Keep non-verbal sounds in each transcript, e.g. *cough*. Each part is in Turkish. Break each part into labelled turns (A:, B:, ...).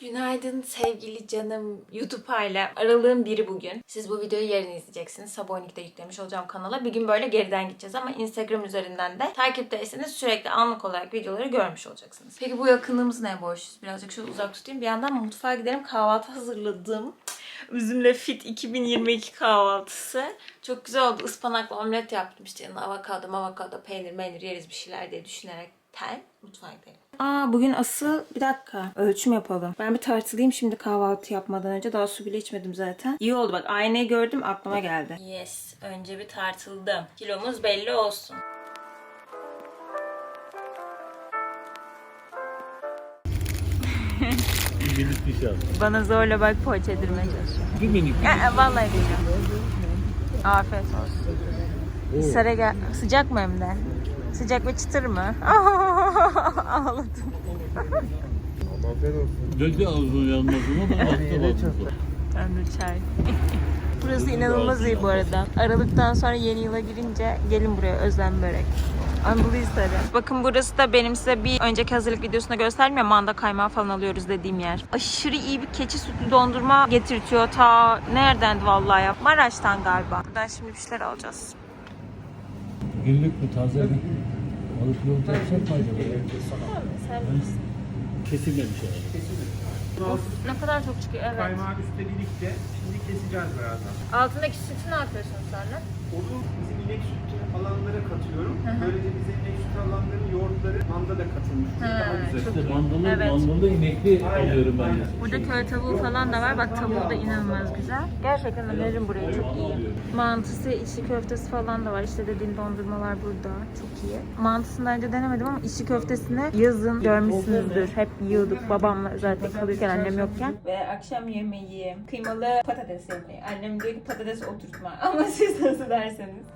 A: Günaydın sevgili canım YouTube aile. Aralığın biri bugün. Siz bu videoyu yarın izleyeceksiniz. Sabah 12'de yüklemiş olacağım kanala. Bir gün böyle geriden gideceğiz ama Instagram üzerinden de takipteyseniz sürekli anlık olarak videoları görmüş olacaksınız. Peki bu yakınlığımız ne borçluyuz? Birazcık şöyle uzak tutayım. Bir yandan mutfağa gidelim. Kahvaltı hazırladım. Üzümle Fit 2022 kahvaltısı. Çok güzel oldu. Ispanaklı omlet yaptım. İşte yanına avokado, avokado, peynir, meynir yeriz bir şeyler diye düşünerek ten mutfağa gidelim. Aa bugün asıl bir dakika ölçüm yapalım. Ben bir tartılayım şimdi kahvaltı yapmadan önce. Daha su bile içmedim zaten. İyi oldu bak aynayı gördüm aklıma geldi. Yes önce bir tartıldım. Kilomuz belli olsun.
B: Bir minik bir şey.
A: Bana zorla bak poğaça yedirmeye çalışıyor.
B: Bir minik bir
A: Ya, vallahi bilmiyorum. Afiyet olsun.
B: Oo.
A: Sare gel. Sıcak mı hem de? Sıcak ve çıtır mı? *laughs* Ağladım.
B: Afiyet olsun. Döktü ağzının yanmasına da.
A: Ben de çay. *laughs* Burası inanılmaz iyi bu arada. Aralıktan sonra yeni yıla girince gelin buraya özlem börek. Anadoluhisar'ı. Bakın burası da benim size bir önceki hazırlık videosunda gösterdim ya manda kaymağı falan alıyoruz dediğim yer. Aşırı iyi bir keçi sütlü dondurma getirtiyor ta neredendi vallahi ya. Maraş'tan galiba. Buradan şimdi bir şeyler alacağız.
B: Günlük mü taze mi? Alıp yolda yapsak mı acaba?
A: Sen
B: Kesilmemiş herhalde.
A: ne kadar çok çıkıyor evet.
C: Kaymağı üstledik de şimdi keseceğiz birazdan.
A: Altındaki sütü ne yapıyorsun sonra?
C: Onu bizim inek sütü alanlara katıyorum. Böylece bize inek sütü alanların yoğurtları manda da katılmış. oluyor. Daha güzel.
A: çok
B: İşte mandalı,
A: Evet.
B: mandalı inekli alıyorum ben de.
A: Burada köy tavuğu falan da var. Bak tavuğu da inanılmaz güzel. Gerçekten öneririm burayı. Çok iyi. Mantısı, içli köftesi falan da var. İşte dediğim dondurmalar burada. Çok iyi. Mantısını daha önce denemedim ama içli köftesini yazın görmüşsünüzdür. Hep yiyorduk babamla zaten kalırken annem yokken. Ve akşam yemeği kıymalı patates yemeği. Annem diyor ki patates oturtma. *laughs* Ama siz nasıl derseniz.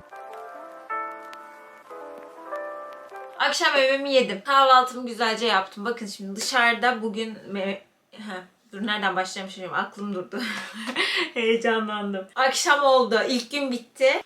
A: Akşam yemeğimi yedim. Kahvaltımı güzelce yaptım. Bakın şimdi dışarıda bugün... Dur nereden başlayayım şimdi aklım durdu. *laughs* Heyecanlandım. Akşam oldu. İlk gün bitti.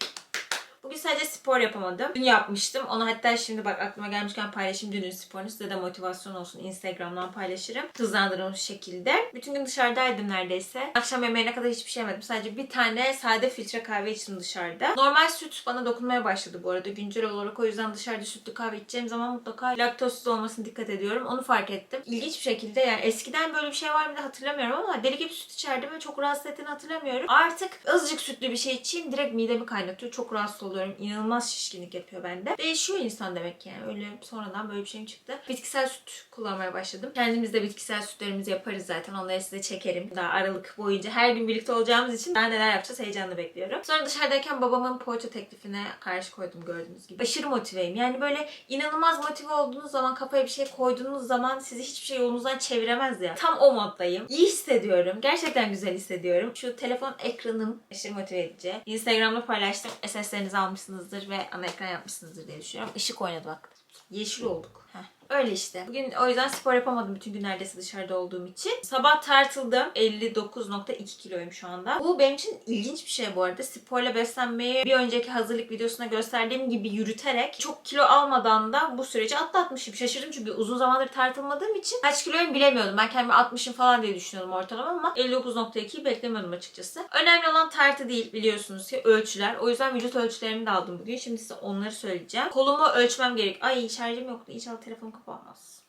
A: Bugün sadece spor yapamadım. Dün yapmıştım. Onu hatta şimdi bak aklıma gelmişken paylaşayım dünün sporunu. Size de motivasyon olsun. Instagram'dan paylaşırım. Hızlandırılmış şekilde. Bütün gün dışarıdaydım neredeyse. Akşam yemeğine kadar hiçbir şey yemedim. Sadece bir tane sade filtre kahve içtim dışarıda. Normal süt bana dokunmaya başladı bu arada güncel olarak. O yüzden dışarıda sütlü kahve içeceğim zaman mutlaka laktozsuz olmasına dikkat ediyorum. Onu fark ettim. İlginç bir şekilde yani eskiden böyle bir şey var mıydı hatırlamıyorum ama deli gibi süt içerdim ve çok rahatsız ettiğini hatırlamıyorum. Artık azıcık sütlü bir şey içeyim direkt midemi kaynatıyor. Çok rahatsız oluyorum. İnanılmaz şişkinlik yapıyor bende. Değişiyor insan demek ki yani. Öyle sonradan böyle bir şeyim çıktı. Bitkisel süt kullanmaya başladım. Kendimiz de bitkisel sütlerimizi yaparız zaten. Onları size çekerim. Daha Aralık boyunca her gün birlikte olacağımız için daha neler yapacağız heyecanla bekliyorum. Sonra dışarıdayken babamın poğaça teklifine karşı koydum gördüğünüz gibi. Aşırı motiveyim. Yani böyle inanılmaz motive olduğunuz zaman kafaya bir şey koyduğunuz zaman sizi hiçbir şey yolunuzdan çeviremez ya. Tam o moddayım. İyi hissediyorum. Gerçekten güzel hissediyorum. Şu telefon ekranım aşırı motive edici. Instagram'da paylaştım. SS'lerinizi almışsınızdır ve ana ekran yapmışsınızdır diye düşünüyorum. Işık oynadı bak. Yeşil olduk. Öyle işte. Bugün o yüzden spor yapamadım bütün gün neredeyse dışarıda olduğum için. Sabah tartıldım. 59.2 kiloyum şu anda. Bu benim için ilginç bir şey bu arada. Sporla beslenmeyi bir önceki hazırlık videosunda gösterdiğim gibi yürüterek çok kilo almadan da bu süreci atlatmışım. Şaşırdım çünkü uzun zamandır tartılmadığım için kaç kiloyum bilemiyordum. Ben kendimi 60'ım falan diye düşünüyordum ortalama ama 59.2'yi beklemiyordum açıkçası. Önemli olan tartı değil biliyorsunuz ki ölçüler. O yüzden vücut ölçülerimi de aldım bugün. Şimdi size onları söyleyeceğim. Kolumu ölçmem gerek. Ay şarjım yoktu. İnşallah telefon kapanmaz.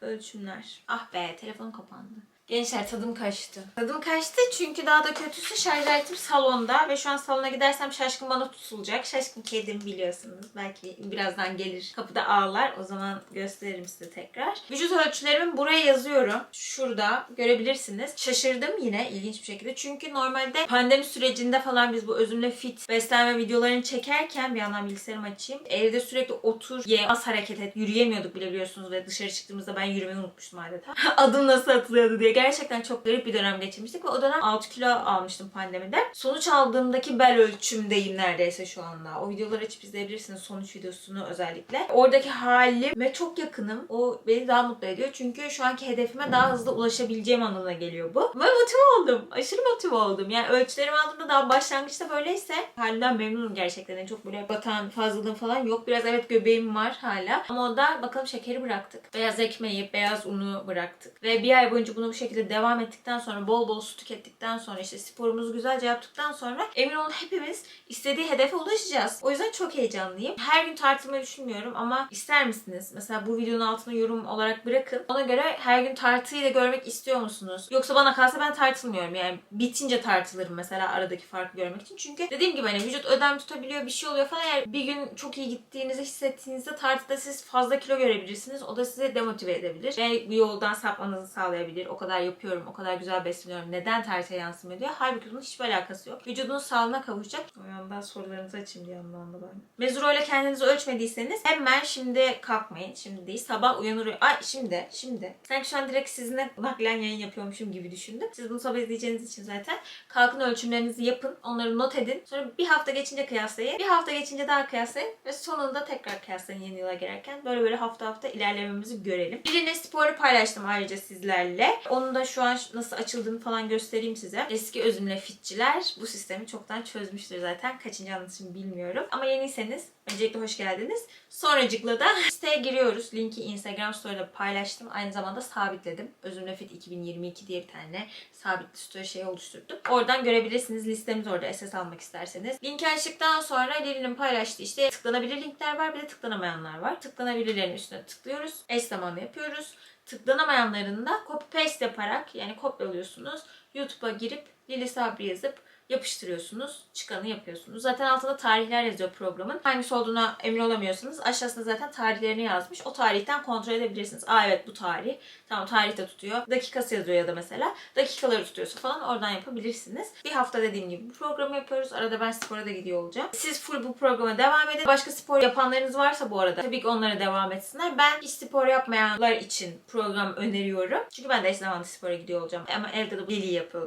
A: Ölçümler. Ah be telefon kapandı. Gençler tadım kaçtı. Tadım kaçtı çünkü daha da kötüsü şarj aletim salonda ve şu an salona gidersem şaşkın bana tutulacak. Şaşkın kedim biliyorsunuz. Belki birazdan gelir kapıda ağlar. O zaman gösteririm size tekrar. Vücut ölçülerimi buraya yazıyorum. Şurada görebilirsiniz. Şaşırdım yine ilginç bir şekilde. Çünkü normalde pandemi sürecinde falan biz bu özümle fit beslenme videolarını çekerken bir yandan bilgisayarımı açayım. Evde sürekli otur, ye, az hareket et. Yürüyemiyorduk bile biliyorsunuz ve dışarı çıktığımızda ben yürümeyi unutmuştum adeta. *laughs* Adım nasıl atılıyordu diye. Gerçekten çok garip bir dönem geçirmiştik ve o dönem 6 kilo almıştım pandemide. Sonuç aldığımdaki bel ölçümdeyim neredeyse şu anda. O videoları açıp izleyebilirsiniz sonuç videosunu özellikle. Oradaki halime çok yakınım. O beni daha mutlu ediyor. Çünkü şu anki hedefime daha hızlı ulaşabileceğim anlamına geliyor bu. Ve motive oldum. Aşırı motive oldum. Yani ölçülerimi aldığımda daha başlangıçta böyleyse halimden memnunum gerçekten. Yani çok böyle batan fazlalığım falan yok. Biraz evet göbeğim var hala. Ama o da bakalım şekeri bıraktık. Beyaz ekmeği, beyaz unu bıraktık. Ve bir ay boyunca bunu bu şekilde devam ettikten sonra bol bol su tükettikten sonra işte sporumuzu güzelce yaptıktan sonra emin olun hepimiz istediği hedefe ulaşacağız. O yüzden çok heyecanlıyım. Her gün tartılmayı düşünmüyorum ama ister misiniz? Mesela bu videonun altına yorum olarak bırakın. Ona göre her gün tartıyı da görmek istiyor musunuz? Yoksa bana kalsa ben tartılmıyorum. Yani bitince tartılırım mesela aradaki farkı görmek için. Çünkü dediğim gibi hani vücut ödem tutabiliyor bir şey oluyor falan. Eğer bir gün çok iyi gittiğinizi hissettiğinizde tartıda siz fazla kilo görebilirsiniz. O da sizi demotive edebilir. Ve bu yoldan sapmanızı sağlayabilir. O kadar yapıyorum, o kadar güzel besleniyorum. Neden tartıya yansımıyor diyor. Halbuki bunun hiçbir alakası yok. Vücudun sağlığına kavuşacak. O yandan sorularınızı açayım diye yandan da ben. Mezuro ile kendinizi ölçmediyseniz hemen şimdi kalkmayın. Şimdi değil. Sabah uyanır. Ay şimdi, şimdi. Sanki şu an direkt sizinle naklen yayın yapıyormuşum gibi düşündüm. Siz bunu sabah izleyeceğiniz için zaten kalkın ölçümlerinizi yapın. Onları not edin. Sonra bir hafta geçince kıyaslayın. Bir hafta geçince daha kıyaslayın. Ve sonunda tekrar kıyaslayın yeni yıla girerken. Böyle böyle hafta hafta ilerlememizi görelim. Birine sporu paylaştım ayrıca sizlerle. Onun da şu an nasıl açıldığını falan göstereyim size. Eski özümle fitçiler bu sistemi çoktan çözmüştür zaten. Kaçıncı anlatışım bilmiyorum. Ama yeniyseniz öncelikle hoş geldiniz. Sonracıkla da *laughs* siteye giriyoruz. Linki Instagram story'de paylaştım. Aynı zamanda sabitledim. Özümle Fit 2022 diye bir tane sabitli story şey oluşturdum. Oradan görebilirsiniz. Listemiz orada SS almak isterseniz. Linki açtıktan sonra Lili'nin paylaştığı işte tıklanabilir linkler var bir de tıklanamayanlar var. Tıklanabilirlerin üstüne tıklıyoruz. Eş zamanlı yapıyoruz. Tıklanamayanlarını da copy paste yaparak yani kopyalıyorsunuz. YouTube'a girip Lili Sabri yazıp yapıştırıyorsunuz. Çıkanı yapıyorsunuz. Zaten altında tarihler yazıyor programın. Hangisi olduğuna emin olamıyorsanız aşağısında zaten tarihlerini yazmış. O tarihten kontrol edebilirsiniz. Aa evet bu tarih. Tamam tarih de tutuyor. Dakikası yazıyor ya da mesela. Dakikaları tutuyorsa falan oradan yapabilirsiniz. Bir hafta dediğim gibi bu programı yapıyoruz. Arada ben spora da gidiyor olacağım. Siz full bu programa devam edin. Başka spor yapanlarınız varsa bu arada tabii ki onlara devam etsinler. Ben hiç spor yapmayanlar için program öneriyorum. Çünkü ben de eş zamanlı spora gidiyor olacağım. Ama evde de deliği yapıyor.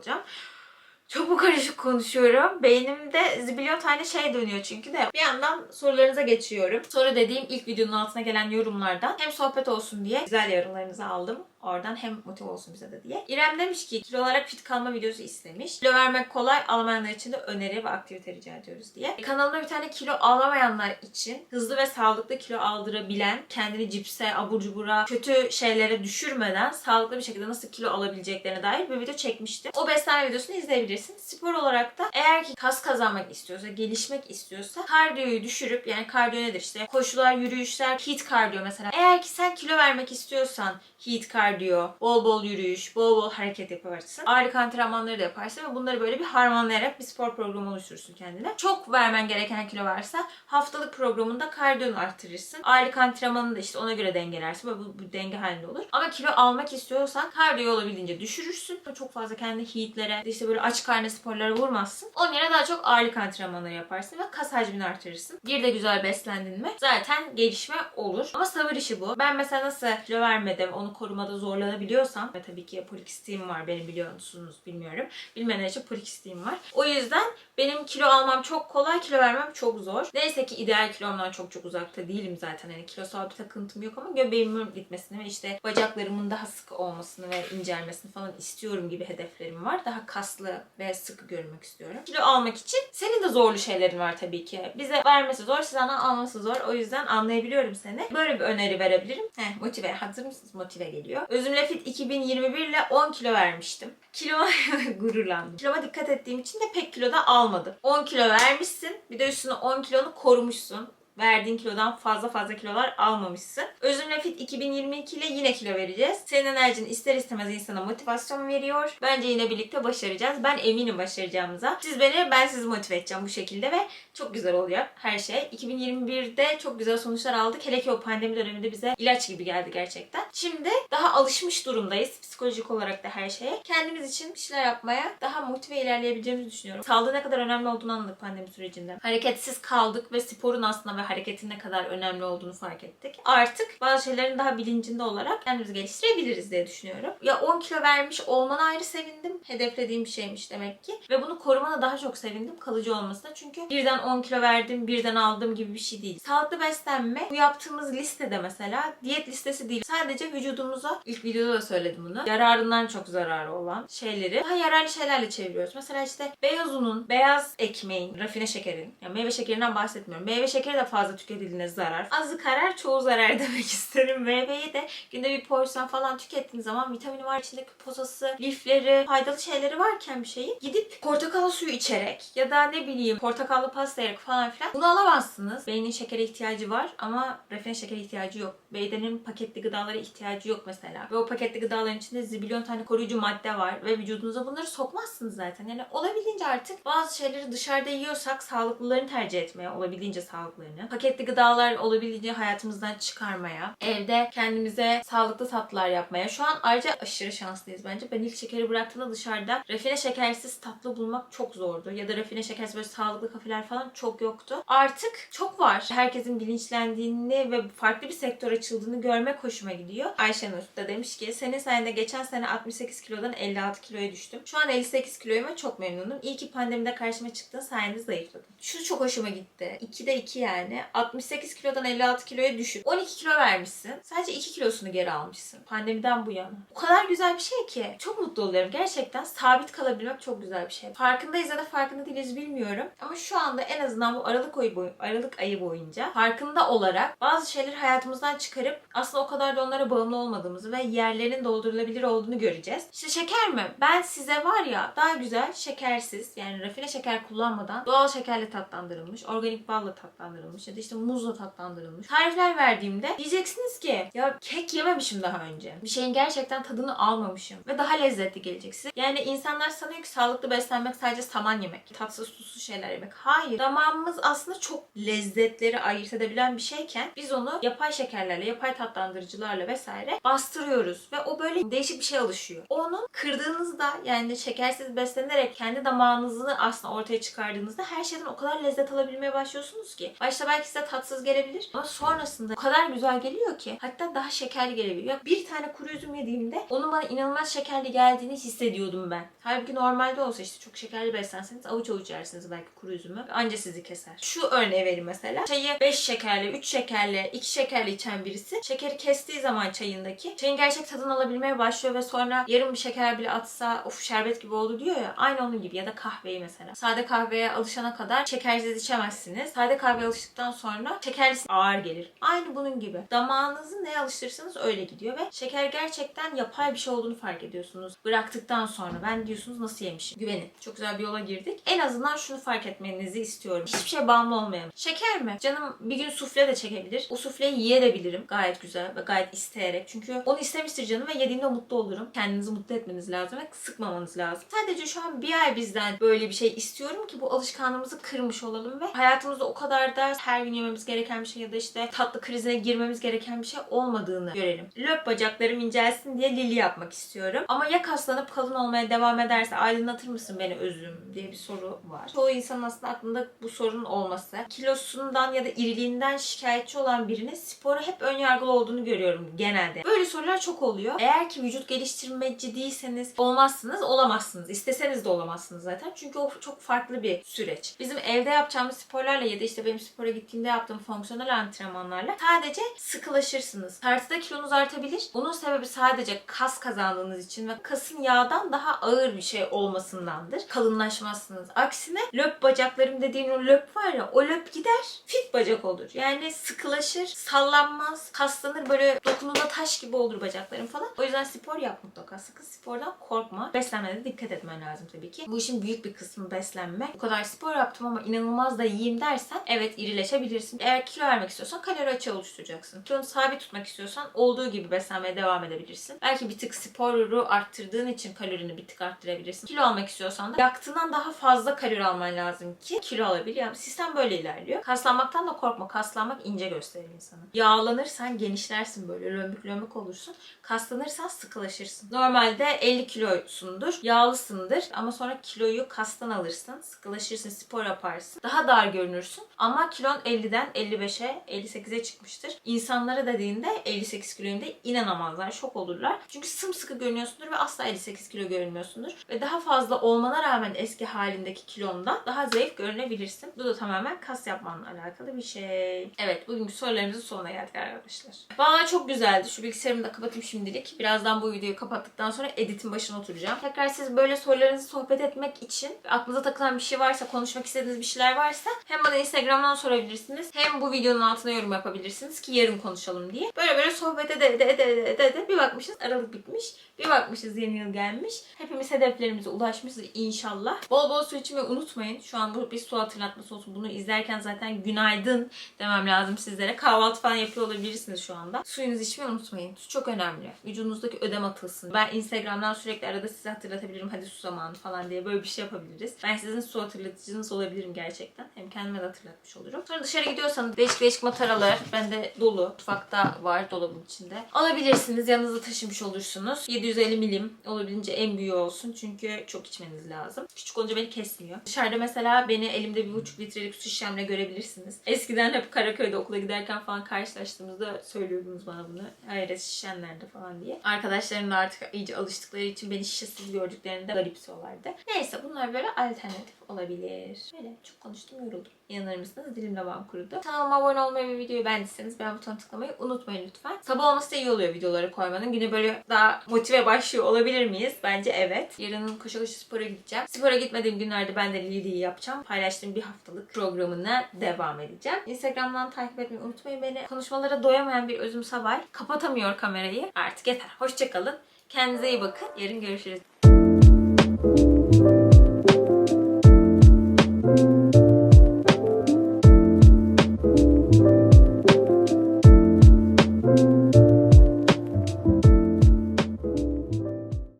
A: Çok karışık konuşuyorum? Beynimde zibilyon tane şey dönüyor çünkü de. Bir yandan sorularınıza geçiyorum. Soru dediğim ilk videonun altına gelen yorumlardan hem sohbet olsun diye güzel yorumlarınızı aldım. Oradan hem motive olsun bize de diye. İrem demiş ki kilo olarak fit kalma videosu istemiş. Kilo vermek kolay, alamayanlar için de öneri ve aktivite rica ediyoruz diye. Kanalıma bir tane kilo alamayanlar için hızlı ve sağlıklı kilo aldırabilen, kendini cipse, abur cubura, kötü şeylere düşürmeden sağlıklı bir şekilde nasıl kilo alabileceklerine dair bir video çekmiştim. O beslenme videosunu izleyebilirsiniz. Spor olarak da eğer ki kas kazanmak istiyorsa, gelişmek istiyorsa kardiyoyu düşürüp yani kardiyo nedir işte koşular, yürüyüşler, hit kardiyo mesela. Eğer ki sen kilo vermek istiyorsan hit kardiyo, bol bol yürüyüş, bol bol hareket yaparsın. Ağırlık antrenmanları da yaparsın ve bunları böyle bir harmanlayarak bir spor programı oluşturursun kendine. Çok vermen gereken kilo varsa haftalık programında kardiyonu arttırırsın. Ağırlık antrenmanını da işte ona göre dengelersin. Böyle bu, bu denge halinde olur. Ama kilo almak istiyorsan kardiyo olabildiğince düşürürsün. Çok fazla kendi hitlere, işte böyle aç karnı sporlara vurmazsın. Onun yerine daha çok ağırlık antrenmanları yaparsın ve kas hacmini artırırsın. Bir de güzel beslendin mi zaten gelişme olur. Ama sabır işi bu. Ben mesela nasıl kilo vermedim, onu korumada zorlanabiliyorsam ve tabii ki polikistiğim var benim biliyorsunuz bilmiyorum. Bilmeyenler için polikistiğim var. O yüzden benim kilo almam çok kolay, kilo vermem çok zor. Neyse ki ideal kilomdan çok çok uzakta değilim zaten. Hani kilosal bir takıntım yok ama göbeğimin gitmesini ve işte bacaklarımın daha sık olmasını ve incelmesini falan istiyorum gibi hedeflerim var. Daha kaslı ve sıkı görünmek istiyorum. Kilo almak için senin de zorlu şeylerin var tabii ki. Bize vermesi zor, sizden alması zor. O yüzden anlayabiliyorum seni. Böyle bir öneri verebilirim. Heh, motive. Hazır mısınız? Motive geliyor. Özümle Fit 2021 ile 10 kilo vermiştim. Kiloma *laughs* gururlandım. Kiloma dikkat ettiğim için de pek kilo da almadım. 10 kilo vermişsin. Bir de üstüne 10 kilonu korumuşsun verdiğin kilodan fazla fazla kilolar almamışsın. Özümle Fit 2022 ile yine kilo vereceğiz. Senin enerjin ister istemez insana motivasyon veriyor. Bence yine birlikte başaracağız. Ben eminim başaracağımıza. Siz beni, ben sizi motive edeceğim bu şekilde ve çok güzel oluyor her şey. 2021'de çok güzel sonuçlar aldık. Hele ki o pandemi döneminde bize ilaç gibi geldi gerçekten. Şimdi daha alışmış durumdayız psikolojik olarak da her şeye. Kendimiz için bir şeyler yapmaya daha motive ilerleyebileceğimizi düşünüyorum. Sağlığın ne kadar önemli olduğunu anladık pandemi sürecinde. Hareketsiz kaldık ve sporun aslında ve hareketin ne kadar önemli olduğunu fark ettik. Artık bazı şeylerin daha bilincinde olarak kendimizi geliştirebiliriz diye düşünüyorum. Ya 10 kilo vermiş olmana ayrı sevindim. Hedeflediğim bir şeymiş demek ki. Ve bunu korumana daha çok sevindim kalıcı olmasına. Çünkü birden 10 kilo verdim, birden aldım gibi bir şey değil. Sağlıklı beslenme bu yaptığımız listede mesela diyet listesi değil. Sadece vücudumuza ilk videoda da söyledim bunu. Yararından çok zararı olan şeyleri daha yararlı şeylerle çeviriyoruz. Mesela işte beyaz unun, beyaz ekmeğin, rafine şekerin, yani meyve şekerinden bahsetmiyorum. Meyve şekeri de fazla tüketildiğine zarar. Azı karar çoğu zarar *laughs* demek isterim. Meyveyi de günde bir porsiyon falan tükettiğiniz zaman vitamini var içindeki posası, lifleri, faydalı şeyleri varken bir şeyi gidip portakal suyu içerek ya da ne bileyim portakallı pasta yiyerek falan filan bunu alamazsınız. Beynin şekere ihtiyacı var ama rafine şekere ihtiyacı yok. Beydenin paketli gıdalara ihtiyacı yok mesela. Ve o paketli gıdaların içinde zibilyon tane koruyucu madde var ve vücudunuza bunları sokmazsınız zaten. Yani olabildiğince artık bazı şeyleri dışarıda yiyorsak sağlıklılarını tercih etmeye, olabildiğince sağlıklarını. Paketli gıdalar olabildiğince hayatımızdan çıkarmaya, evde kendimize sağlıklı tatlılar yapmaya. Şu an ayrıca aşırı şanslıyız bence. Ben ilk şekeri bıraktığımda dışarıda rafine şekersiz tatlı bulmak çok zordu. Ya da rafine şekersiz böyle sağlıklı kafeler falan çok yoktu. Artık çok var. Herkesin bilinçlendiğini ve farklı bir sektör açıldığını görmek hoşuma gidiyor. Ayşenur da demiş ki senin sayende geçen sene 68 kilodan 56 kiloya düştüm. Şu an 58 kiloyum ve çok memnunum. İyi ki pandemide karşıma çıktığın sayende zayıfladım. Şu çok hoşuma gitti. 2'de 2 yani. 68 kilodan 56 kiloya düşüp 12 kilo vermişsin. Sadece 2 kilosunu geri almışsın. Pandemiden bu yana. O kadar güzel bir şey ki. Çok mutlu oluyorum. Gerçekten sabit kalabilmek çok güzel bir şey. Farkındayız ya da farkında değiliz bilmiyorum. Ama şu anda en azından bu Aralık ayı, boy Aralık ayı boyunca farkında olarak bazı şeyleri hayatımızdan çıkarıp aslında o kadar da onlara bağımlı olmadığımızı ve yerlerinin doldurulabilir olduğunu göreceğiz. İşte şeker mi? Ben size var ya daha güzel şekersiz yani rafine şeker kullanmadan doğal şekerle tatlandırılmış, organik balla tatlandırılmış ya da işte muzla tatlandırılmış tarifler verdiğimde diyeceksiniz ki ya kek yememişim daha önce. Bir şeyin gerçekten tadını almamışım ve daha lezzetli gelecek size. Yani insanlar sanıyor ki sağlıklı beslenmek sadece saman yemek, tatsız tuzsuz şeyler yemek. Hayır. Damağımız aslında çok lezzetleri ayırt edebilen bir şeyken biz onu yapay şekerlerle, yapay tatlandırıcılarla vesaire bastırıyoruz ve o böyle değişik bir şey alışıyor. Onu kırdığınızda yani şekersiz beslenerek kendi damağınızı aslında ortaya çıkardığınızda her şeyden o kadar lezzet alabilmeye başlıyorsunuz ki. Başta belki size tatsız gelebilir ama sonrasında o kadar güzel geliyor ki hatta daha şekerli gelebiliyor. Bir tane kuru üzüm yediğimde onun bana inanılmaz şekerli geldiğini hissediyordum ben. Halbuki normalde olsa işte çok şekerli beslenseniz avuç avuç yersiniz belki kuru üzümü. Anca sizi keser. Şu örneği vereyim mesela. Çayı 5 şekerli, 3 şekerli, 2 şekerli içen birisi şekeri kestiği zaman çayındaki çayın gerçek tadını alabilmeye başlıyor ve sonra yarım bir şeker bile atsa of şerbet gibi oldu diyor ya. Aynı onun gibi ya da kahveyi mesela. Sade kahveye alışana kadar şekersiz içemezsiniz. Sade kahveye alıştıktan sonra şekerlisi ağır gelir. Aynı bunun gibi. Damağınızı neye alıştırırsanız öyle gidiyor ve şeker gerçekten yapay bir şey olduğunu fark ediyorsunuz. Bıraktıktan sonra ben diyorsunuz nasıl yemişim. Güvenin. Çok güzel bir yola girdik. En azından şunu fark etmenizi istiyorum. Hiçbir şey bağımlı olmayalım. Şeker mi? Canım bir gün sufle de çekebilir. O sufleyi yiyebilirim. Gayet güzel ve gayet isteyerek. Çünkü onu istemiştir canım ve yediğimde mutlu olurum. Kendinizi mutlu etmeniz lazım ve sıkmamanız lazım. Sadece şu an bir ay bizden böyle bir şey istiyorum ki bu alışkanlığımızı kırmış olalım ve hayatımızda o kadar da her gün yememiz gereken bir şey ya da işte tatlı krizine girmemiz gereken bir şey olmadığını görelim. Löp bacaklarım incelsin diye lili yapmak istiyorum. Ama ya kaslanıp kalın olmaya devam ederse aydınlatır mısın beni özüm diye bir soru var. Çoğu insanın aslında aklında bu sorunun olması. Kilosundan ya da iriliğinden şikayetçi olan birinin spora hep ön yargılı olduğunu görüyorum genelde. Böyle sorular çok oluyor. Eğer ki vücut geliştirmeci değilseniz olmazsınız, olamazsınız. İsteseniz de olamazsınız zaten. Çünkü o çok farklı bir süreç. Bizim evde yapacağımız sporlarla ya da işte benim spora gittiğimde yaptığım fonksiyonel antrenmanlarla sadece sıkılaşırsınız. Tartıda kilonuz artabilir. Bunun sebebi sadece kas kazandığınız için ve kasın yağdan daha ağır bir şey olmasındandır. Kalınlaşmazsınız. Aksine löp bacaklarım dediğin o löp var ya o löp gider fit bacak olur. Yani sıkılaşır, sallanmaz, kaslanır böyle dokunduğunda taş gibi olur bacaklarım falan. O yüzden spor yap mutlaka. Sakın spordan korkma. Beslenmene de dikkat etmen lazım tabii ki. Bu işin büyük bir kısmı beslenme. Bu kadar spor yaptım ama inanılmaz da yiyeyim dersen evet irileşebilirsin. Eğer kilo vermek istiyorsan kalori açığı oluşturacaksın. Kilonu sabit tutmak istiyorsan olduğu gibi beslenmeye devam edebilirsin. Belki bir tık sporu arttırdığın için kalorini bir tık arttırabilirsin. Kilo almak istiyorsan da yaktığından daha fazla kalori alman lazım ki kilo alabil. Yani sistem böyle ilerliyor. Kaslanmaktan da korkma. Kaslanmak ince gösterir insanı. Yağlanırsan genişlersin böyle. Lömbük lömbük olursun. Kaslanırsan sıkılaşırsın. Normalde 50 kilosundur. Yağlısındır. Ama sonra kiloyu kastan alırsın. Sıkılaşırsın. Spor yaparsın. Daha dar görünürsün. Ama kilon 50'den 55'e 58'e çıkmıştır. İnsanlara dediğinde 58 kiloyum de inanamazlar. Şok olurlar. Çünkü sımsıkı görünüyorsundur ve asla 58 kilo görünmüyorsundur. Ve daha fazla olmana rağmen eski halindeki kilondan daha zayıf görünebilirsin. Bu da tamamen kas yapmanla alakalı bir şey. Evet bugünkü sorularımızın sonuna geldik arkadaşlar. Valla çok güzeldi. Şu bilgisayarımı da kapatayım şimdilik. Birazdan bu videoyu kapattıktan sonra editin başına oturacağım. Tekrar siz böyle sorularınızı sohbet etmek için aklınıza takılan bir şey varsa, konuşmak istediğiniz bir şeyler varsa hem bana Instagram'dan sorabilirsiniz yazabilirsiniz. Hem bu videonun altına yorum yapabilirsiniz ki yarın konuşalım diye. Böyle böyle sohbet ede ede ede ede ede, ede bir bakmışız Aralık bitmiş. Bir bakmışız yeni yıl gelmiş. Hepimiz hedeflerimize ulaşmışız inşallah. Bol bol su içmeyi unutmayın. Şu an bu bir su hatırlatması olsun. Bunu izlerken zaten günaydın demem lazım sizlere. Kahvaltı falan yapıyor olabilirsiniz şu anda. Suyunuzu içmeyi unutmayın. Su çok önemli. Vücudunuzdaki ödem atılsın. Ben Instagram'dan sürekli arada size hatırlatabilirim. Hadi su zamanı falan diye böyle bir şey yapabiliriz. Ben sizin su hatırlatıcınız olabilirim gerçekten. Hem kendime de hatırlatmış olurum. Sonra dışarı gidiyorsanız değişik değişik mataralar bende dolu. Mutfakta var dolabın içinde. Alabilirsiniz. Yanınızda taşımış olursunuz. 750 milim olabildiğince en büyüğü olsun. Çünkü çok içmeniz lazım. Küçük olunca beni kesmiyor. Dışarıda mesela beni elimde bir buçuk litrelik su şişemle görebilirsiniz. Eskiden hep Karaköy'de okula giderken falan karşılaştığımızda söylüyordunuz bana bunu. Hayır şişen nerede falan diye. Arkadaşlarım da artık iyice alıştıkları için beni şişesiz gördüklerinde garipsiyorlardı. Neyse bunlar böyle alternatif olabilir. Böyle çok konuştum yoruldum. İnanır mısınız? Dilim damağım kurudu. Kanalıma abone olmayı ve videoyu beğendiyseniz beğen butonuna tıklamayı unutmayın lütfen. Sabah olması da iyi oluyor videoları koymanın. Güne böyle daha motive başlıyor olabilir miyiz? Bence evet. Yarın koşu koşu spora gideceğim. Spora gitmediğim günlerde ben de Lily'yi yapacağım. Paylaştığım bir haftalık programına devam edeceğim. Instagram'dan takip etmeyi unutmayın beni. Konuşmalara doyamayan bir özüm Sabay. Kapatamıyor kamerayı. Artık yeter. Hoşçakalın. Kendinize iyi bakın. Yarın görüşürüz.